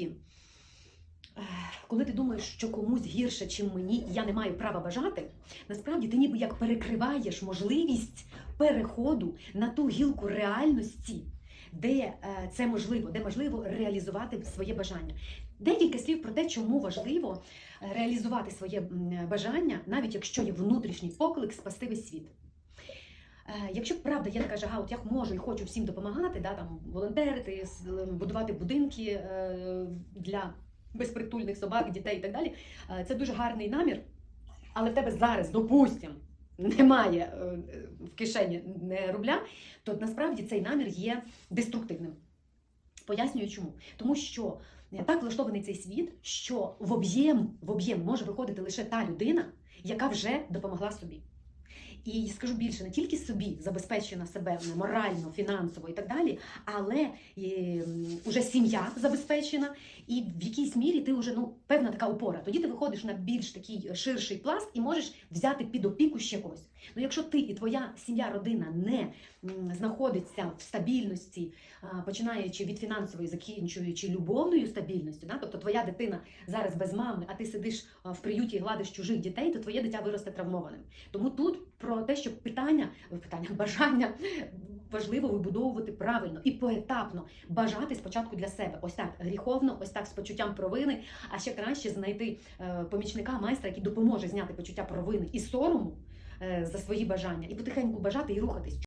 насправді, е, коли ти думаєш, що комусь гірше, чим мені, і я не маю права бажати, насправді ти ніби як перекриваєш можливість переходу на ту гілку реальності, де е, це можливо, де можливо реалізувати своє бажання. Декілька слів про те, чому важливо е, реалізувати своє бажання, навіть якщо є внутрішній поклик спасти весь світ. Е, Якщо правда є така жага, от я можу і хочу всім допомагати, да, там, волонтерити, будувати будинки е, для безпритульних собак, дітей і так далі, е, це дуже гарний намір, але в тебе зараз, допустим, немає в кишені не рубля, то насправді цей намір є деструктивним. Пояснюю чому. Тому що так влаштований цей світ, що в об'єм, в об'єм може виходити лише та людина, яка вже допомогла собі. І скажу більше, не тільки собі забезпечена себе морально, фінансово і так далі, але і, уже сім'я забезпечена, і в якійсь мірі ти вже ну певна така опора. Тоді ти виходиш на більш такий ширший пласт і можеш взяти під опіку ще когось. Ну якщо ти і твоя сім'я, родина не знаходиться в стабільності, починаючи від фінансової, закінчуючи любовною стабільністю, да? тобто твоя дитина зараз без мами, а ти сидиш в приюті і гладиш чужих дітей, то твоє дитя виросте травмованим. Тому тут про те, що питання, питання, бажання важливо вибудовувати правильно і поетапно бажати спочатку для себе. Ось так гріховно, ось так з почуттям провини. А ще краще знайти е, помічника майстра, який допоможе зняти почуття провини і сорому е, за свої бажання, і потихеньку бажати і рухатись.